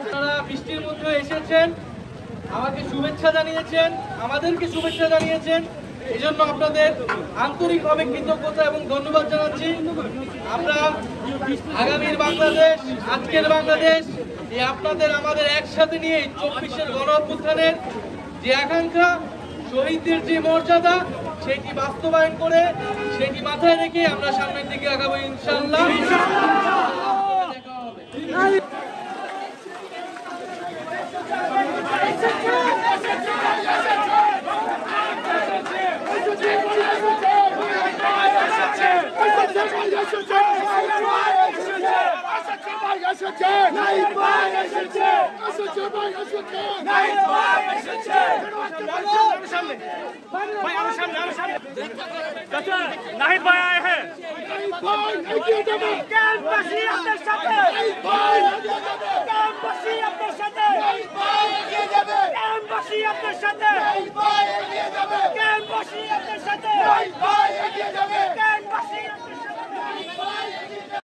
আপনারা বৃষ্টির মধ্যে এসেছেন, আমাকে শুভেচ্ছা জানিয়েছেন, আমাদেরকে শুভেচ্ছা জানিয়েছেন। এই জন্য আপনাদের আন্তরিকভাবে কৃতজ্ঞতা এবং ধন্যবাদ জানাচ্ছি। আমরা আগামীর বাংলাদেশ, আজকের বাংলাদেশ এই আপনাদের আমাদের একসাথে নিয়ে এই চব্বিশের গণ অভ্যুত্থানের যে আকাঙ্ক্ষা, শহীদদের যে মর্যাদা, সেটি বাস্তবায়ন করে আস্থায় রেখে আমরা সামনের দিকে আগাবো ইনশাল্লাহ Night by, I should say. I should say, I should say. Night by, I should say. Nahid ভাই আয়ে হ্যাঁ। ক্যাম্পাসি আপনার সাথে। ক্যাম্পাসি আপনার সাথে। ক্যাম্পাসি আপনার সাথে। ক্যাম্পাসি